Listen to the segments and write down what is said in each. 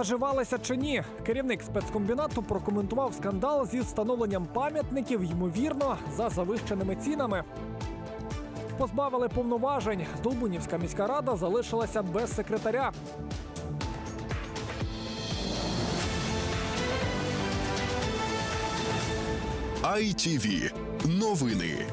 Наживалися чи ні? Керівник спецкомбінату прокоментував скандал зі встановленням пам'ятників, ймовірно, за завищеними цінами. Позбавили повноважень. Здолбунівська міська рада залишилася без секретаря. ITV. Новини.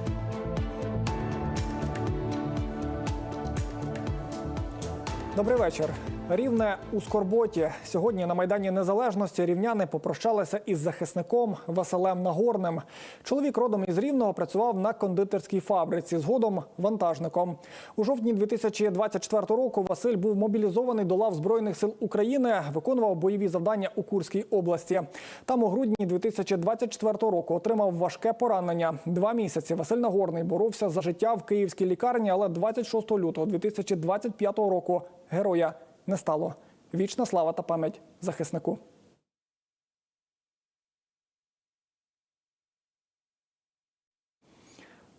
Добрий вечір. Рівне у Скорботі. Сьогодні на Майдані Незалежності рівняни попрощалися із захисником Василем Нагорним. Чоловік родом із Рівного працював на кондитерській фабриці, згодом вантажником. У жовтні 2024 року Василь був мобілізований до лав Збройних сил України, виконував бойові завдання у Курській області. Там у грудні 2024 року отримав важке поранення. Два місяці Василь Нагорний боровся за життя в київській лікарні, але 26 лютого 2025 року героя не стало. Вічна слава та пам'ять захиснику.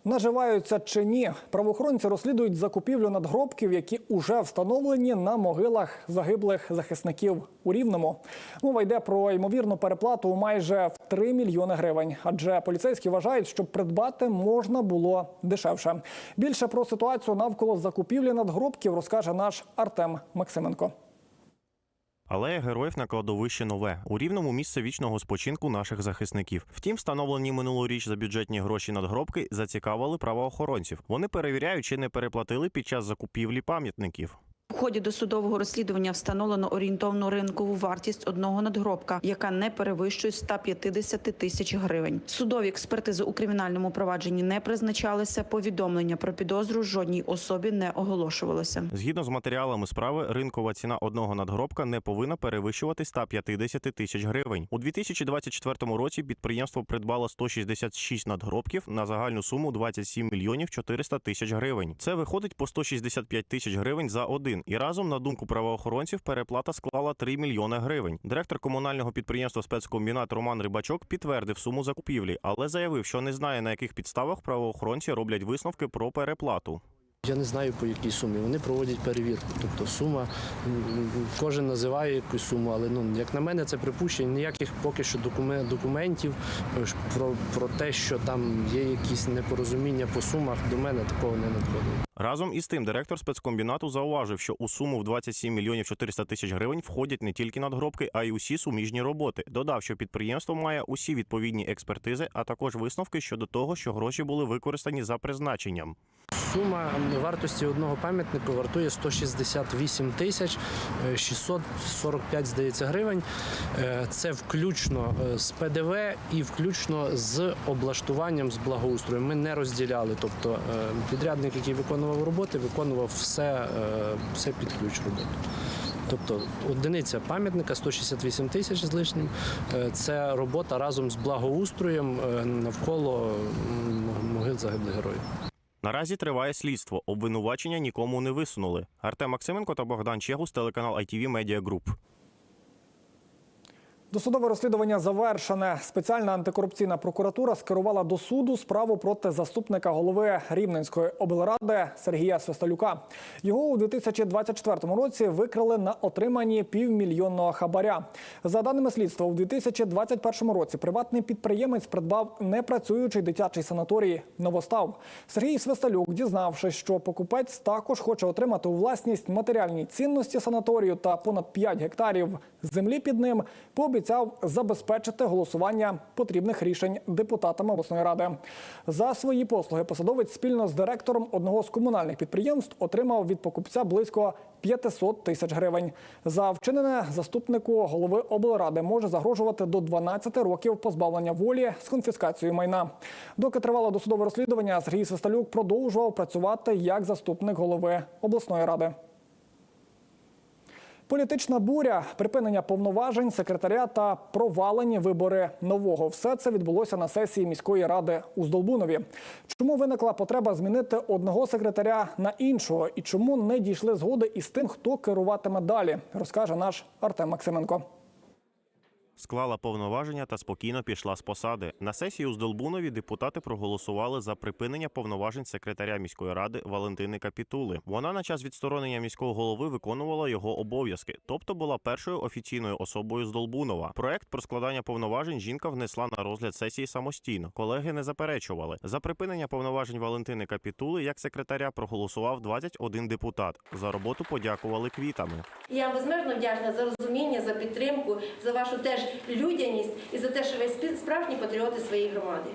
Наживаються чи ні? Правоохоронці розслідують закупівлю надгробків, які уже встановлені на могилах загиблих захисників у Рівному. Мова йде про ймовірну переплату у майже в 3 мільйони гривень. Адже поліцейські вважають, що придбати можна було дешевше. Більше про ситуацію навколо закупівлі надгробків розкаже наш Артем Максименко. Алея героїв на кладовище нове у рівному місце вічного спочинку наших захисників. Втім, встановлені минулоріч за бюджетні гроші надгробки зацікавили правоохоронців. Вони перевіряють, чи не переплатили під час закупівлі пам'ятників. У ході досудового розслідування встановлено орієнтовну ринкову вартість одного надгробка, яка не перевищує 150 тисяч гривень. Судові експертизи у кримінальному провадженні не призначалися. Повідомлення про підозру жодній особі не оголошувалося. Згідно з матеріалами справи, ринкова ціна одного надгробка не повинна перевищувати 150 тисяч гривень. У 2024 році підприємство придбало 166 надгробків на загальну суму 27 мільйонів 400 тисяч гривень. Це виходить по 165 тисяч гривень за один. І разом, на думку правоохоронців, переплата склала 3 мільйони гривень. Директор комунального підприємства спецкомбінат Роман Рибачок підтвердив суму закупівлі, але заявив, що не знає на яких підставах правоохоронці роблять висновки про переплату. Я не знаю по якій сумі. Вони проводять перевірку. Тобто сума, кожен називає якусь суму, але ну як на мене, це припущення. Ніяких поки що докумен- документів е, про, про те, що там є якісь непорозуміння по сумах, до мене такого не надходило. Разом із тим, директор спецкомбінату зауважив, що у суму в 27 мільйонів 400 тисяч гривень входять не тільки надгробки, а й усі суміжні роботи. Додав, що підприємство має усі відповідні експертизи, а також висновки щодо того, що гроші були використані за призначенням. Сума вартості одного пам'ятнику вартує 168 тисяч е, 645, здається, гривень. Е, Це включно е, з ПДВ і включно з облаштуванням з благоустроєм. Ми не розділяли. Тобто е, підрядник, який виконував роботи, виконував все, е, все під ключ роботи. Тобто одиниця пам'ятника 168 тисяч з лишнім. Е, Це робота разом з благоустроєм е, навколо могил загиблих героїв. Наразі триває слідство. Обвинувачення нікому не висунули. Артем Максименко та Богдан Чегус, телеканал ITV Media Group. Досудове розслідування завершене. Спеціальна антикорупційна прокуратура скерувала до суду справу проти заступника голови Рівненської облради Сергія Свисталюка. Його у 2024 році викрили на отриманні півмільйонного хабаря. За даними слідства, у 2021 році приватний підприємець придбав непрацюючий дитячий санаторій Новостав. Сергій Свисталюк, дізнавшись, що покупець також хоче отримати у власність матеріальні цінності санаторію та понад 5 гектарів землі під ним, пообіцяв забезпечити голосування потрібних рішень депутатами обласної ради. За свої послуги посадовець спільно з директором одного з комунальних підприємств отримав від покупця близько 500 тисяч гривень. За вчинене заступнику голови облради може загрожувати до 12 років позбавлення волі з конфіскацією майна. Доки тривало досудове розслідування, Сергій Свисталюк продовжував працювати як заступник голови обласної ради. Політична буря, припинення повноважень секретаря та провалені вибори нового. Все це відбулося на сесії міської ради у Здолбунові. Чому виникла потреба змінити одного секретаря на іншого і чому не дійшли згоди із тим, хто керуватиме далі, розкаже наш Артем Максименко. Склала повноваження та спокійно пішла з посади. На сесії у Здолбунові депутати проголосували за припинення повноважень секретаря міської ради Валентини Капітули. Вона на час відсторонення міського голови виконувала його обов'язки, тобто була першою офіційною особою з Долбунова. Проект про складання повноважень жінка внесла на розгляд сесії самостійно. Колеги не заперечували. За припинення повноважень Валентини Капітули як секретаря проголосував 21 депутат. За роботу подякували квітами. Я безмежно вдячна за розуміння, за підтримку, за вашу теж людяність і за те, що ви справжні патріоти своєї громади.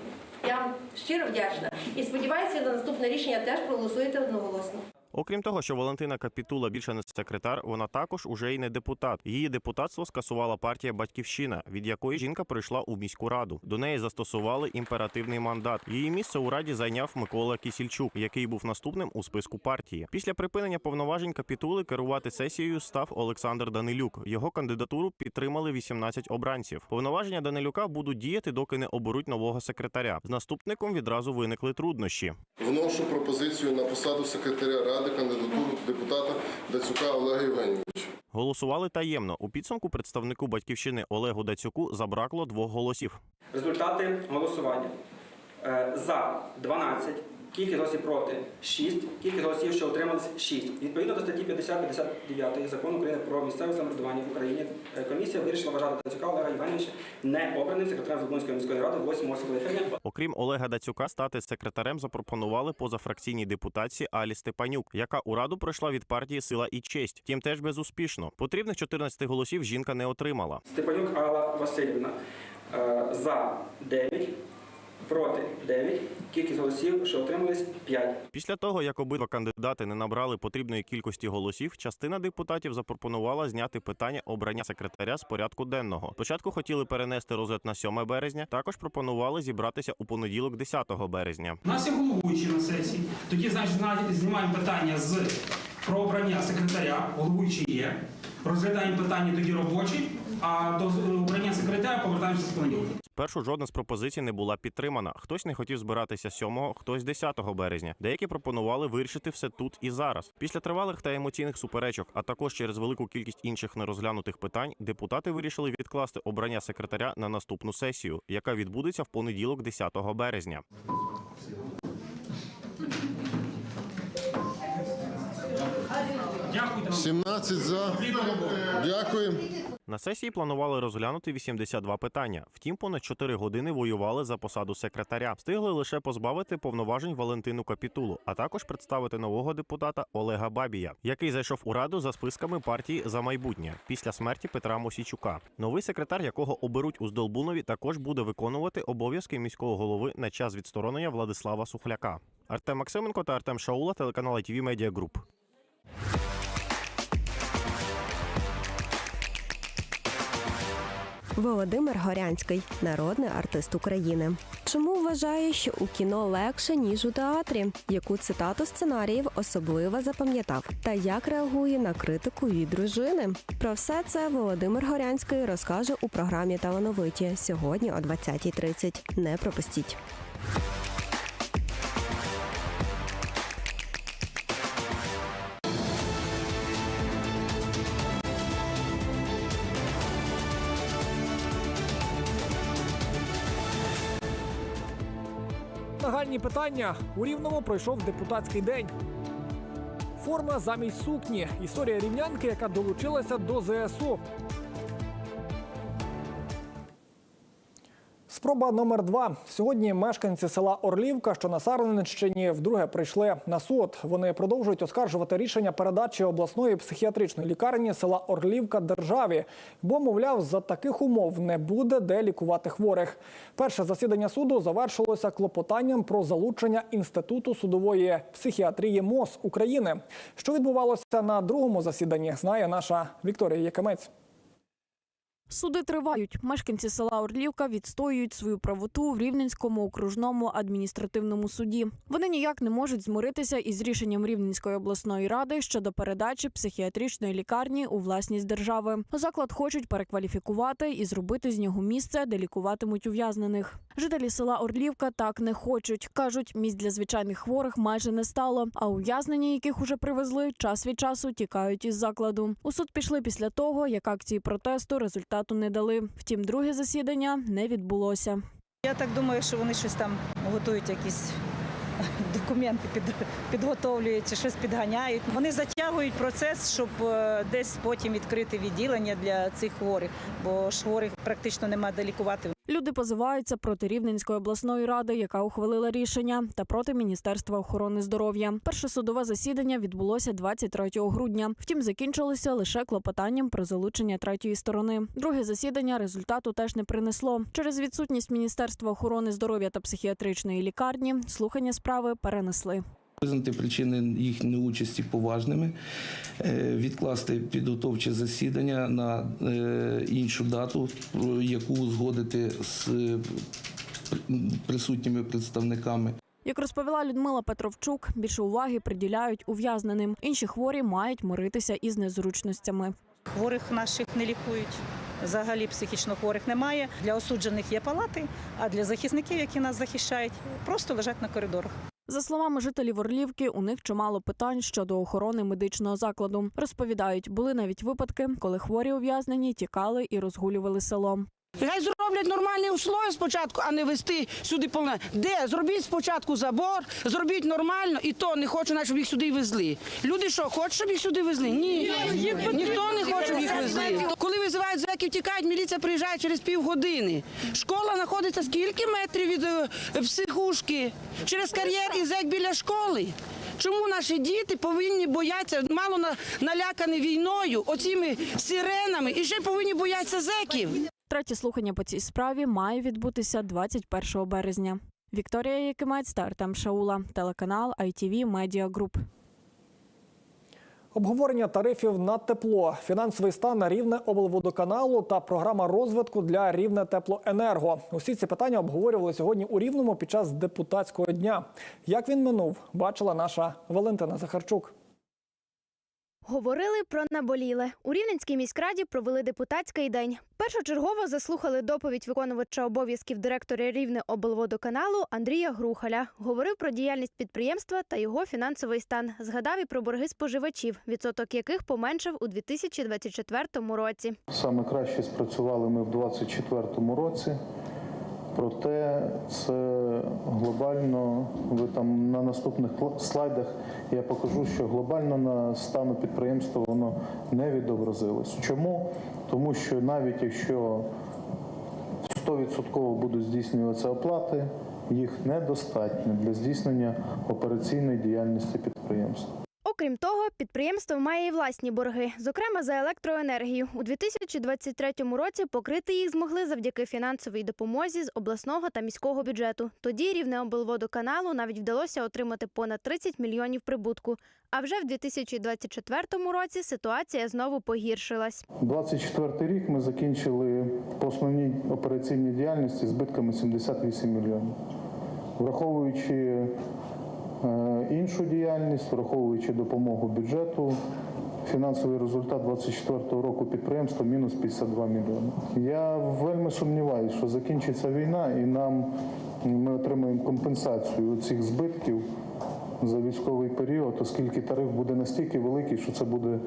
Я вам щиро вдячна і сподіваюся, на наступне рішення теж проголосуєте одноголосно. Окрім того, що Валентина Капітула більше не секретар, вона також уже й не депутат. Її депутатство скасувала партія Батьківщина, від якої жінка прийшла у міську раду. До неї застосували імперативний мандат. Її місце у раді зайняв Микола Кісільчук, який був наступним у списку партії. Після припинення повноважень Капітули керувати сесією став Олександр Данилюк. Його кандидатуру підтримали 18 обранців. Повноваження Данилюка будуть діяти, доки не оберуть нового секретаря. З наступником відразу виникли труднощі. Вношу пропозицію на посаду секретаря ради кандидатуру депутата Дацюка Олега Євгенійовича. Голосували таємно. У підсумку представнику батьківщини Олегу Дацюку забракло двох голосів. Результати голосування. Е, За 12, кількість голосів проти 6, кількість голосів, що утримались 6. Відповідно до статті 50-59 Закону України про місцеве самоврядування в Україні, е, комісія вирішила вважати Тацюка Олега Івановича не обраним секретарем Заблонської міської ради 8 скликання. Окрім Олега Дацюка, стати секретарем запропонували позафракційній депутатці Алі Степанюк, яка у раду пройшла від партії Сила і честь. Втім, теж безуспішно. Потрібних 14 голосів жінка не отримала. Степанюк Алла Васильівна е, за 9, проти 9, кількість голосів, що утримались 5. Після того, як обидва кандидати не набрали потрібної кількості голосів, частина депутатів запропонувала зняти питання обрання секретаря з порядку денного. Спочатку хотіли перенести розгляд на 7 березня. Також пропонували зібратися у понеділок, 10 березня. У нас є головуючий на сесії. Тоді, значить, знімаємо питання з про обрання секретаря, головуючий є. Розглядаємо питання тоді робочі, а до обрання секретаря повертаємося з понеділка. Спершу жодна з пропозицій не була підтримана. Хтось не хотів збиратися 7-го, хтось 10 березня. Деякі пропонували вирішити все тут і зараз. Після тривалих та емоційних суперечок, а також через велику кількість інших нерозглянутих питань, депутати вирішили відкласти обрання секретаря на наступну сесію, яка відбудеться в понеділок, 10 березня. Дякую. 17 за. Дякую. На сесії планували розглянути 82 питання. Втім, понад 4 години воювали за посаду секретаря. Встигли лише позбавити повноважень Валентину Капітулу, а також представити нового депутата Олега Бабія, який зайшов у раду за списками партії за майбутнє після смерті Петра Мосійчука. Новий секретар, якого оберуть у Здолбунові, також буде виконувати обов'язки міського голови на час відсторонення Владислава Сухляка. Артем Максименко та Артем Шаула, телеканал ITV Media Group. Володимир Горянський, народний артист України. Чому вважає, що у кіно легше ніж у театрі? Яку цитату сценаріїв особливо запам'ятав? Та як реагує на критику від дружини? Про все це Володимир Горянський розкаже у програмі Талановиті сьогодні о 20.30. Не пропустіть. Нагальні питання у рівному пройшов депутатський день. Форма замість сукні. Історія рівнянки, яка долучилася до ЗСУ. Спроба номер два. Сьогодні мешканці села Орлівка, що на Сарненщині, вдруге прийшли на суд. Вони продовжують оскаржувати рішення передачі обласної психіатричної лікарні села Орлівка державі, бо, мовляв, за таких умов не буде де лікувати хворих. Перше засідання суду завершилося клопотанням про залучення інституту судової психіатрії МОЗ України. Що відбувалося на другому засіданні, знає наша Вікторія Якимець. Суди тривають. Мешканці села Орлівка відстоюють свою правоту в Рівненському окружному адміністративному суді. Вони ніяк не можуть змиритися із рішенням Рівненської обласної ради щодо передачі психіатричної лікарні у власність держави. Заклад хочуть перекваліфікувати і зробити з нього місце, де лікуватимуть ув'язнених. Жителі села Орлівка так не хочуть. кажуть, місць для звичайних хворих майже не стало. А ув'язнені, яких уже привезли, час від часу тікають із закладу. У суд пішли після того, як акції протесту результат результату не дали. Втім, друге засідання не відбулося. Я так думаю, що вони щось там готують, якісь документи під, підготовлюють, щось підганяють. Вони затягують процес, щоб е, десь потім відкрити відділення для цих хворих, бо ж хворих практично нема де лікувати. Люди позиваються проти Рівненської обласної ради, яка ухвалила рішення, та проти Міністерства охорони здоров'я. Перше судове засідання відбулося 23 грудня. Втім, закінчилося лише клопотанням про залучення третьої сторони. Друге засідання результату теж не принесло. Через відсутність Міністерства охорони здоров'я та психіатричної лікарні слухання справи перенесли. Визнати причини їх неучасті поважними, е, відкласти підготовче засідання на е, іншу дату, про яку узгодити з е, присутніми представниками. Як розповіла Людмила Петровчук, більше уваги приділяють ув'язненим. Інші хворі мають миритися із незручностями. Хворих наших не лікують. Взагалі психічно хворих немає. Для осуджених є палати, а для захисників, які нас захищають, просто лежать на коридорах. За словами жителів Орлівки, у них чимало питань щодо охорони медичного закладу. Розповідають, були навіть випадки, коли хворі ув'язнені тікали і розгулювали селом. Хай зроблять нормальні условия спочатку, а не вести сюди повне. Де? Зробіть спочатку забор, зробіть нормально, і то не хочу, щоб їх сюди везли. Люди що, хочуть, щоб їх сюди везли? Ні. Ніхто не хоче, щоб їх везли. Коли визивають зеків, тікають, міліція приїжджає через півгодини. Школа знаходиться скільки метрів від е, психушки? Через кар'єр і зек біля школи. Чому наші діти повинні боятися, мало налякані війною, оціми сиренами, і ще повинні боятися зеків? Третє слухання по цій справі має відбутися 21 березня. Вікторія Якимець та Артем Шаула, телеканал ITV Media Group. Обговорення тарифів на тепло, фінансовий стан рівне облводоканалу та програма розвитку для рівне теплоенерго. Усі ці питання обговорювали сьогодні у рівному під час депутатського дня. Як він минув, бачила наша Валентина Захарчук. Говорили про наболіле. У Рівненській міськраді провели депутатський день. Першочергово заслухали доповідь виконувача обов'язків директора Рівне облводоканалу Андрія Грухаля. Говорив про діяльність підприємства та його фінансовий стан. Згадав і про борги споживачів, відсоток яких поменшив у 2024 році. Саме краще спрацювали ми в 2024 році. Проте це глобально, ви там на наступних слайдах я покажу, що глобально на стану підприємства воно не відобразилось. Чому? Тому що навіть якщо 100% будуть здійснюватися оплати, їх недостатньо для здійснення операційної діяльності підприємства. Окрім того, підприємство має і власні борги, зокрема за електроенергію. У 2023 році покрити їх змогли завдяки фінансовій допомозі з обласного та міського бюджету. Тоді рівне облводоканалу навіть вдалося отримати понад 30 мільйонів прибутку. А вже в 2024 році ситуація знову погіршилась. 24 рік ми закінчили по основній операційній діяльності збитками 78 мільйонів. Враховуючи е, іншу діяльність, враховуючи допомогу бюджету, фінансовий результат 24 року підприємства мінус 52 мільйони. Я вельми сумніваюся, що закінчиться війна і нам ми отримаємо компенсацію цих збитків за військовий період, оскільки тариф буде настільки великий, що це буде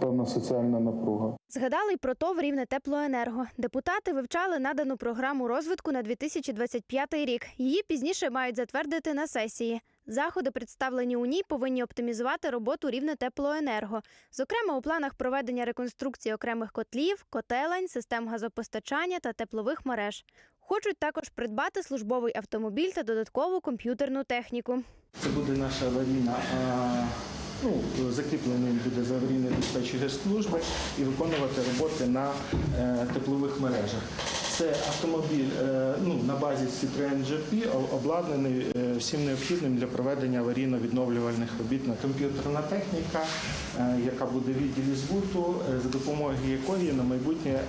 певна соціальна напруга. Згадали й про ТОВ «Рівне теплоенерго. Депутати вивчали надану програму розвитку на 2025 рік. Її пізніше мають затвердити на сесії. Заходи, представлені у ній, повинні оптимізувати роботу рівне теплоенерго. Зокрема, у планах проведення реконструкції окремих котлів, котелень, систем газопостачання та теплових мереж. Хочуть також придбати службовий автомобіль та додаткову комп'ютерну техніку. Це буде наша аварійна, ну, закріплений буде за аварійної диспетчерської служби і виконувати роботи на е, теплових мережах. Це автомобіль е, ну, на базі Citroen GP, обладнаний е, всім необхідним для проведення аварійно-відновлювальних робіт на комп'ютерна техніка, е, яка буде в відділі збуту, за допомогою якої на майбутнє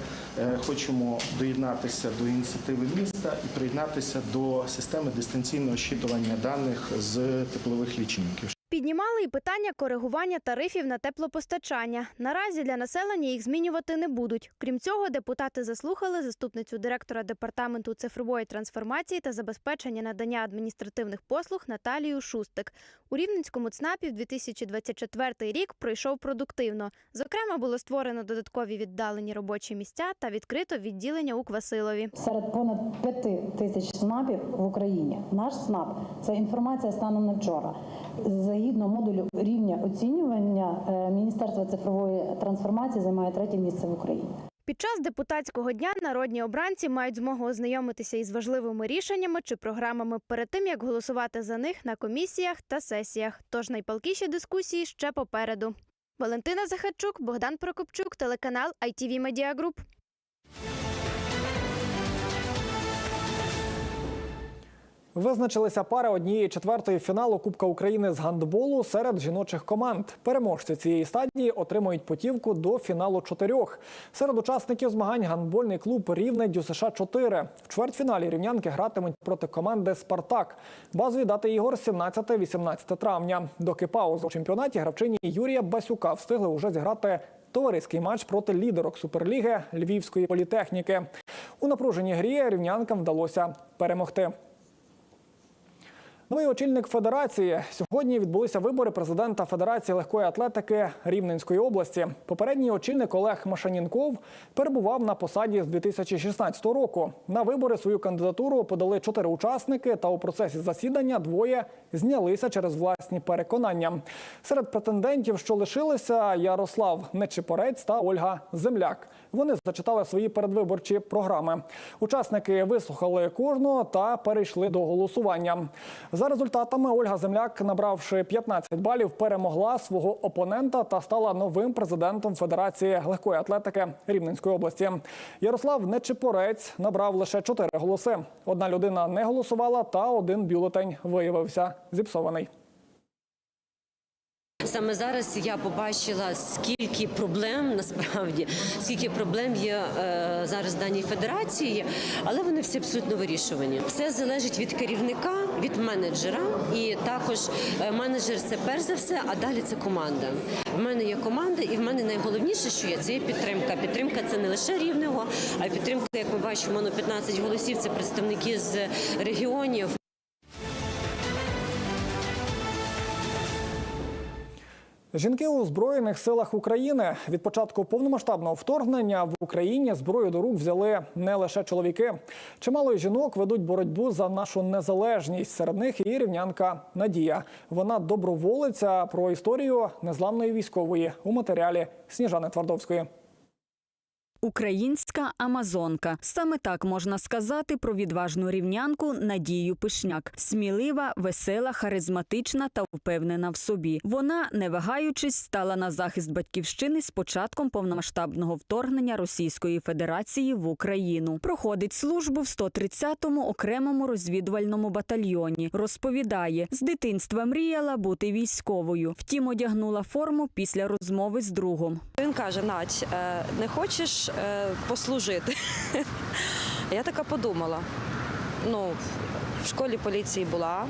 хочемо доєднатися до ініціативи міста і приєднатися до системи дистанційного щитування даних з теплових лічильників. Піднімали і питання коригування тарифів на теплопостачання. Наразі для населення їх змінювати не будуть. Крім цього, депутати заслухали заступницю директора департаменту цифрової трансформації та забезпечення надання адміністративних послуг Наталію Шустик. У Рівненському ЦНАПі в 2024 рік пройшов продуктивно. Зокрема, було створено додаткові віддалені робочі місця та відкрито відділення у Квасилові. Серед понад п'яти тисяч СНАПів в Україні наш СНАП це інформація станом на вчора. Згідно модулю рівня оцінювання е, Міністерство цифрової трансформації займає третє місце в Україні. Під час депутатського дня народні обранці мають змогу ознайомитися із важливими рішеннями чи програмами перед тим, як голосувати за них на комісіях та сесіях. Тож найпалкіші дискусії ще попереду. Валентина Захарчук, Богдан Прокопчук, телеканал ITV Media Group. Визначилися пари однієї четвертої фіналу Кубка України з гандболу серед жіночих команд. Переможці цієї стадії отримують путівку до фіналу чотирьох. Серед учасників змагань гандбольний клуб Рівне ДЮСШ 4 В чвертьфіналі рівнянки гратимуть проти команди Спартак. Базові дати ігор 17-18 травня. Доки паузу у чемпіонаті гравчині Юрія Басюка встигли уже зіграти. Товариський матч проти лідерок суперліги Львівської політехніки. У напруженій грі рівнянкам вдалося перемогти. Новий очільник федерації сьогодні відбулися вибори президента Федерації легкої атлетики Рівненської області. Попередній очільник Олег Машанінков перебував на посаді з 2016 року. На вибори свою кандидатуру подали чотири учасники, та у процесі засідання двоє знялися через власні переконання. Серед претендентів, що лишилися, Ярослав Нечипорець та Ольга Земляк. Вони зачитали свої передвиборчі програми. Учасники вислухали кожного та перейшли до голосування. За результатами Ольга Земляк, набравши 15 балів, перемогла свого опонента та стала новим президентом Федерації легкої атлетики Рівненської області. Ярослав Нечипорець набрав лише 4 голоси. Одна людина не голосувала, та один бюлетень виявився зіпсований. Саме зараз я побачила, скільки проблем насправді, скільки проблем є е, зараз в даній федерації, але вони всі абсолютно вирішувані. Все залежить від керівника, від менеджера, і також е, менеджер це перш за все, а далі це команда. В мене є команда, і в мене найголовніше, що є, це є підтримка. Підтримка це не лише рівного, а підтримка, як ми бачимо, на 15 голосів. Це представники з регіонів. Жінки у збройних силах України від початку повномасштабного вторгнення в Україні зброю до рук взяли не лише чоловіки. Чимало жінок ведуть боротьбу за нашу незалежність. Серед них і рівнянка Надія. Вона доброволиця про історію незламної військової у матеріалі Сніжани Твардовської. Українська амазонка саме так можна сказати про відважну рівнянку Надію Пишняк. Смілива, весела, харизматична та впевнена в собі. Вона, не вагаючись, стала на захист батьківщини з початком повномасштабного вторгнення Російської Федерації в Україну. Проходить службу в 130-му окремому розвідувальному батальйоні. Розповідає, з дитинства мріяла бути військовою. Втім, одягнула форму після розмови з другом. Він каже: Надь, е, не хочеш е, послужити? Я така подумала. Ну, в школі поліції була,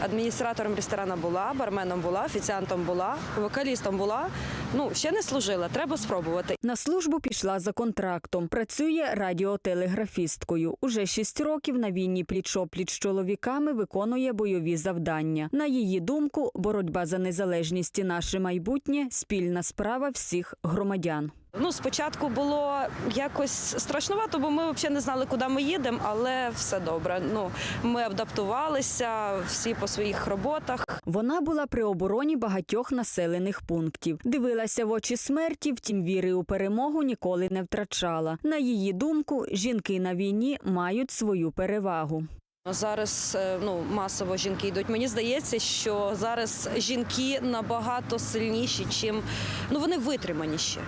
адміністратором ресторану була, барменом була, офіціантом була, вокалістом була. Ну, ще не служила, треба спробувати. На службу пішла за контрактом. Працює радіотелеграфісткою. Уже шість років на війні пліч-опліч з чоловіками виконує бойові завдання. На її думку, боротьба за незалежність і наше майбутнє спільна справа всіх громадян. Ну, спочатку було якось страшнувато, бо ми взагалі не знали, куди ми їдемо, але все добре. Ну, ми адаптувалися всі по своїх роботах. Вона була при обороні багатьох населених пунктів. Дивилася в очі смерті, втім віри у перемогу ніколи не втрачала. На її думку, жінки на війні мають свою перевагу. Зараз е, ну масово жінки йдуть. Мені здається, що зараз жінки набагато сильніші, чим ну вони витриманіші.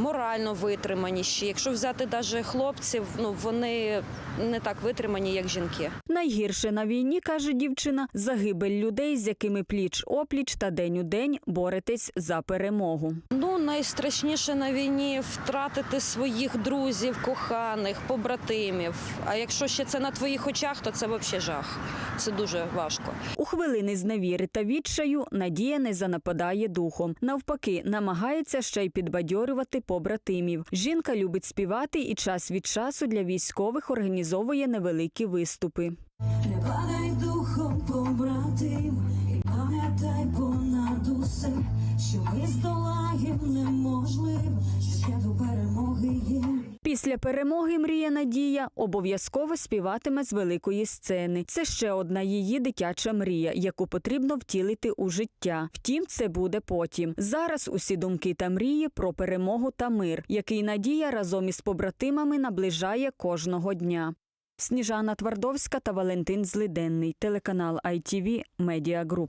Морально витриманіші. Якщо взяти навіть хлопців, ну вони не так витримані, як жінки. Найгірше на війні, каже дівчина, загибель людей, з якими пліч опліч та день у день боретесь за перемогу. Ну, найстрашніше на війні втратити своїх друзів, коханих, побратимів. А якщо ще це на твоїх очах, то це взагалі жах. Це дуже важко. У хвилини зневіри та відчаю Надія не занападає духом. Навпаки, намагається ще й підбадьорювати побратимів. Жінка любить співати і час від часу для військових організовує невеликі виступи. Не падай духом, побратим, і пам'ятай понад усе, що ми здолаєм неможливо, що до перемоги є. Після перемоги мріє Надія обов'язково співатиме з великої сцени. Це ще одна її дитяча мрія, яку потрібно втілити у життя. Втім, це буде потім. Зараз усі думки та мрії про перемогу та мир, який Надія разом із побратимами наближає кожного дня. Сніжана Твардовська та Валентин Злиденний, телеканал ITV Media Group.